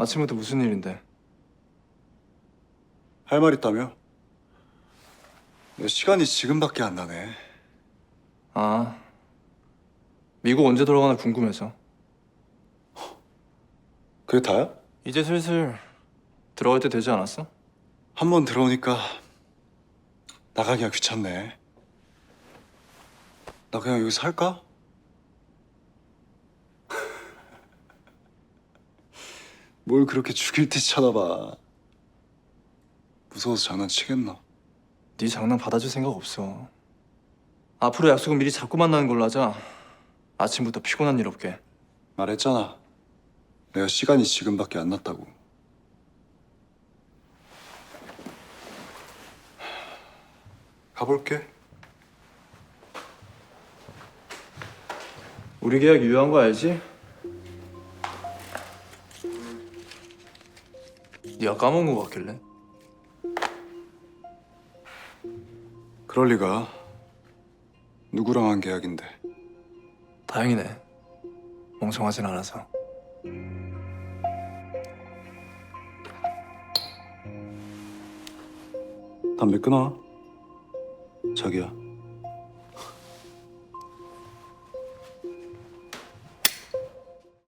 아침부터 무슨 일인데? 할 말 있다며? 내 시간이 지금밖에 안 나네. 아, 미국 언제 돌아가나 궁금해서. 그게 다야? 이제 슬슬 들어갈 때 되지 않았어? 한 번 들어오니까 나가기가 귀찮네. 나 그냥 여기 살까? 뭘 그렇게 죽일 듯이 쳐다봐. 무서워서 장난치겠나? 네 장난 받아줄 생각 없어. 앞으로 약속은 미리 잡고 만나는 걸로 하자. 아침부터 피곤한 일 없게. 말했잖아. 내가 시간이 지금밖에 안 났다고. 가볼게. 우리 계약 유효한 거 알지? 네가 까먹은 거 같길래. 그럴 리가. 누구랑 한 계약인데. 다행이네. 멍청하진 않아서. 담배 끊어. 자기야.